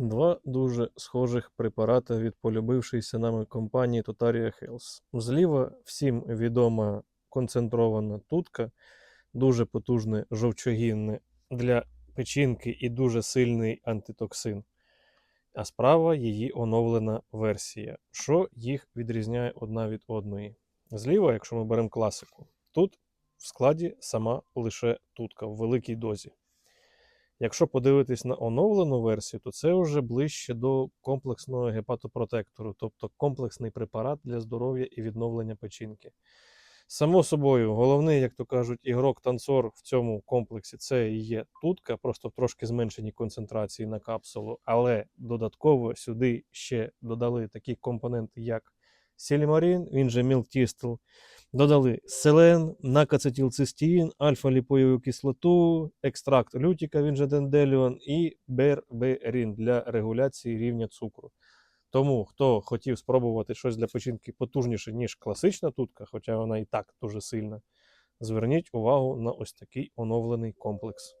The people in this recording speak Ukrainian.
Два дуже схожих препарати від полюбившейся нами компанії Totaria Health. Зліва всім відома концентрована тутка, дуже потужне жовчогінне для печінки і дуже сильний антитоксин. А справа її оновлена версія. Що їх відрізняє одна від одної? Зліва, якщо ми беремо класику, тут в складі сама лише тутка в великій дозі. Якщо подивитись на оновлену версію, то це вже ближче до комплексного гепатопротектору, тобто комплексний препарат для здоров'я і відновлення печінки. Само собою, головний, як то кажуть, ігрок-танцор в цьому комплексі це і є тутка, просто в трошки зменшеній концентрації на капсулу, але додатково сюди ще додали такі компоненти, як сілімарин, він же мілтістл, Додали селен, накацетілцистіїн, альфа-ліпоєву кислоту, екстракт лютіка, він же денделіон, і берберін для регуляції рівня цукру. Тому, хто хотів спробувати щось для печінки потужніше, ніж класична тутка, хоча вона і так дуже сильна, зверніть увагу на ось такий оновлений комплекс.